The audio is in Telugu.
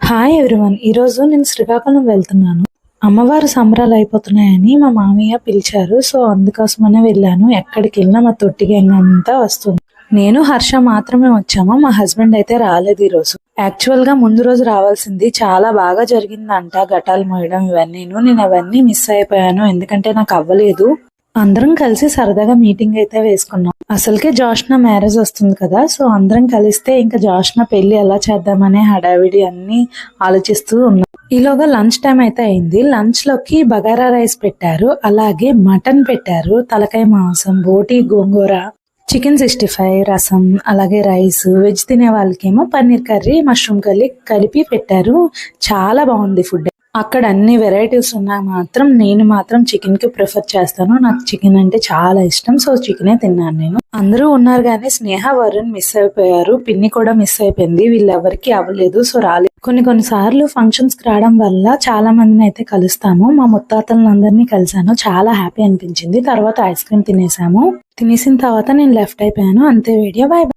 హాయ్ ఎవ్రీవన్ ఈరోజు నేను శ్రీకాకుళం వెళ్తున్నాను. అమ్మవారు సంబరాలు అయిపోతున్నాయని మా మామయ్య పిలిచారు. సో అందుకోసమనే వెళ్ళాను. ఎక్కడికి వెళ్ళినా మా తొట్టి గ్యాంగ్ అంతా వస్తుంది. నేను హర్ష మాత్రమే వచ్చాము. మా హస్బెండ్ అయితే రాలేదు ఈరోజు యాక్చువల్గా యాక్చువల్గా ముందు రోజు రావాల్సింది. చాలా బాగా జరిగిందంట. ఘటాలు మోయడం ఇవన్నీ నేను అవన్నీ మిస్ అయిపోయాను. ఎందుకంటే నాకు అవ్వలేదు. అందరం కలిసి సరదాగా మీటింగ్ అయితే వేసుకున్నాం. అసలుకే జాష్న మ్యారేజ్ వస్తుంది కదా సో అందరం కలిస్తే ఇంకా జాష్న పెళ్ళి ఎలా చేద్దామనే హడావిడి అన్ని ఆలోచిస్తూ ఉన్నాం. ఈలోగా లంచ్ టైం అయితే అయింది. లంచ్లోకి బగారా రైస్ పెట్టారు అలాగే మటన్ పెట్టారు తలకాయ మాంసం బోటి గోంగూర చికెన్ సిక్స్టీ ఫైవ్ రసం అలాగే రైస్ వెజ్ తినే వాళ్ళకేమో పన్నీర్ కర్రీ మష్రూమ్ కర్రీ కలిపి పెట్టారు. చాలా బాగుంది ఫుడ్ అక్కడ అన్ని వెరైటీస్ ఉన్నా మాత్రం నేను మాత్రం చికెన్కి ప్రిఫర్ చేస్తాను. నాకు చికెన్ అంటే చాలా ఇష్టం. సో చికెనే తిన్నాను నేను. అందరూ ఉన్నారు కానీ స్నేహ వరుణ్ మిస్ అయిపోయారు. పిన్ని కూడా మిస్ అయిపోయింది. వీళ్ళెవరికి అవ్వలేదు. సో రాలేదు కొన్ని కొన్ని సార్లు ఫంక్షన్స్కి రావడం వల్ల చాలా మందిని అయితే కలుస్తాము. మా ముత్తాతలను అందరినీ కలిసాను. చాలా హ్యాపీ అనిపించింది. తర్వాత ఐస్ క్రీమ్ తినేసాము. తినేసిన తర్వాత నేను లెఫ్ట్ అయిపోయాను. అంతే వీడియో. బాయ్